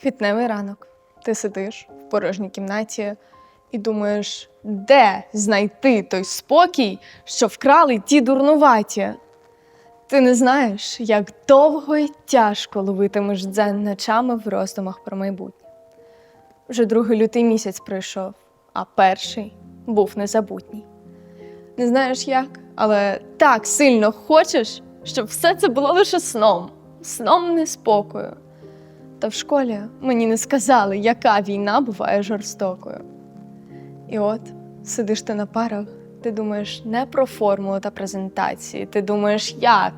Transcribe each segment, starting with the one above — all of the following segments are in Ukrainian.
Квітневий ранок. Ти сидиш в порожній кімнаті і думаєш, де знайти той спокій, що вкрали ті дурнуваті. Ти не знаєш, як довго і тяжко ловитимеш дзен ночами в роздумах про майбутнє. Вже другий лютий місяць пройшов, а перший був незабутній. Не знаєш як, але так сильно хочеш, щоб все це було лише сном, сном неспокою. Та в школі мені не сказали, яка війна буває жорстокою. І от сидиш ти на парах, ти думаєш не про формулу та презентації, ти думаєш, як,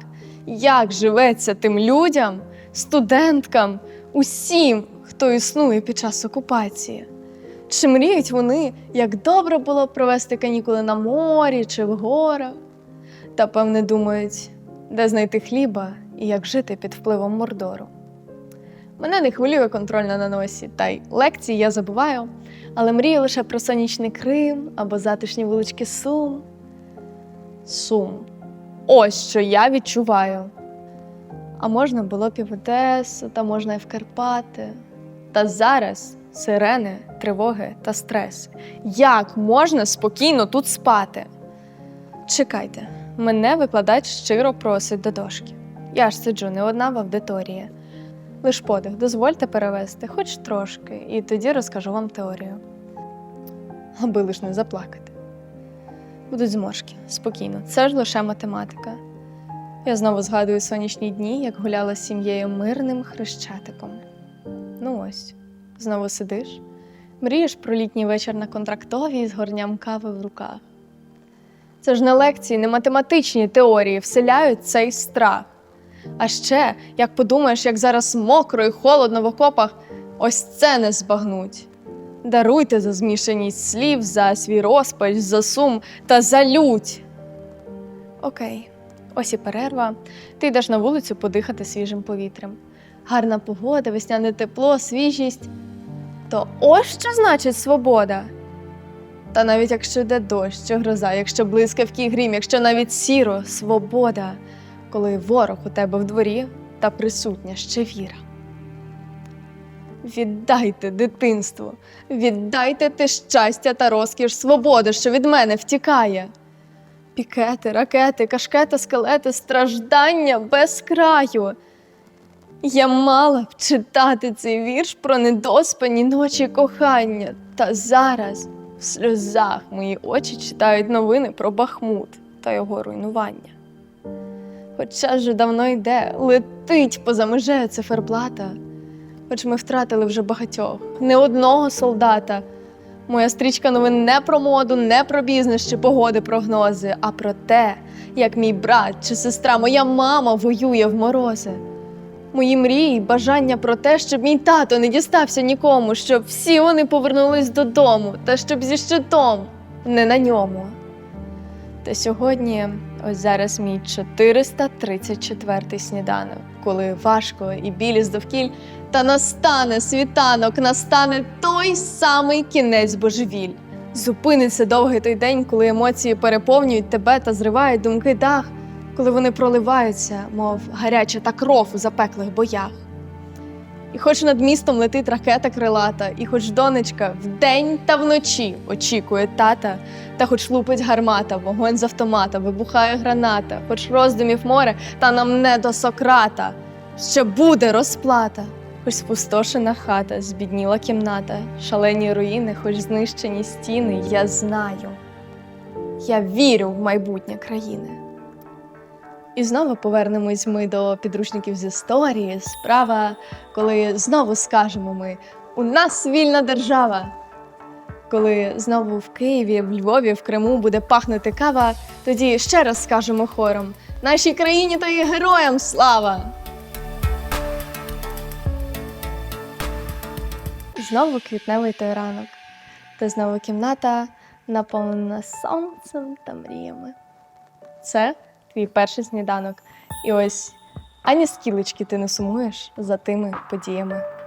як живеться тим людям, студенткам, усім, хто існує під час окупації. Чи мріють вони, як добре було б провести канікули на морі чи в горах? Та певне думають, де знайти хліба і як жити під впливом мордору. Мене не хвилює контрольна на носі, та й лекції я забуваю, але мрію лише про сонячний Крим або затишні вулички Сум. Сум. Ось що я відчуваю. А можна було б і в Одесу, та можна і в Карпати. Та зараз сирени, тривоги та стрес. Як можна спокійно тут спати? Чекайте, мене викладач щиро просить до дошки. Я ж сиджу не одна в аудиторії. Лиш подих, дозвольте перевести, хоч трошки, і тоді розкажу вам теорію. Аби лиш не заплакати. Будуть зморшки, спокійно, це ж лише математика. Я знову згадую сонячні дні, як гуляла з сім'єю мирним хрещатиком. Ну ось, знову сидиш, мрієш про літній вечір на контрактовій з горням кави в руках. Це ж не лекції, не математичні теорії вселяють цей страх. А ще, як подумаєш, як зараз мокро і холодно в окопах, ось це не збагнуть. Даруйте за змішаність слів, за свій розпач, за сум та за лють. Окей, ось і перерва. Ти йдеш на вулицю подихати свіжим повітрям. Гарна погода, весняне тепло, свіжість. То ось що значить свобода. Та навіть якщо йде дощ чи гроза, якщо блискавки грім, якщо навіть сіро, свобода коли ворог у тебе в дворі та присутня ще віра. Віддайте дитинство, віддайте те щастя та розкіш свободи, що від мене втікає. Пікети, ракети, кашкети, скелети, страждання без краю. Я мала б читати цей вірш про недоспані ночі кохання, та зараз в сльозах мої очі читають новини про Бахмут та його руйнування. Хоч час вже давно йде, летить поза межею циферблата. Хоч ми втратили вже багатьох, не одного солдата. Моя стрічка новин не про моду, не про бізнес чи погоди прогнози, а про те, як мій брат чи сестра, моя мама воює в морози. Мої мрії, бажання про те, щоб мій тато не дістався нікому, щоб всі вони повернулись додому, та щоб зі щитом не на ньому. Та сьогодні, ось зараз мій 434-й сніданок, коли важко і білі з довкіль, та настане світанок, настане той самий кінець божевіль. Зупиниться довгий той день, коли емоції переповнюють тебе та зривають думки дах, коли вони проливаються, мов гаряча та кров у запеклих боях. І хоч над містом летить ракета крилата, і хоч донечка вдень та вночі очікує тата, та хоч лупить гармата, вогонь з автомата, вибухає граната, хоч роздумів море, та нам не до Сократа. Ще буде розплата, хоч спустошена хата, збідніла кімната, шалені руїни, хоч знищені стіни, я знаю. Я вірю в майбутнє країни. І знову повернемось ми до підручників з історії. Справа, коли знову скажемо ми: у нас вільна держава. Коли знову в Києві, в Львові, в Криму буде пахнути кава, тоді ще раз скажемо хором: нашій країні та її героям слава! Знову квітневий той ранок, та знову кімната наповнена сонцем та мріями. Це твій перший сніданок. І ось ані скілечки ти не сумуєш за тими подіями.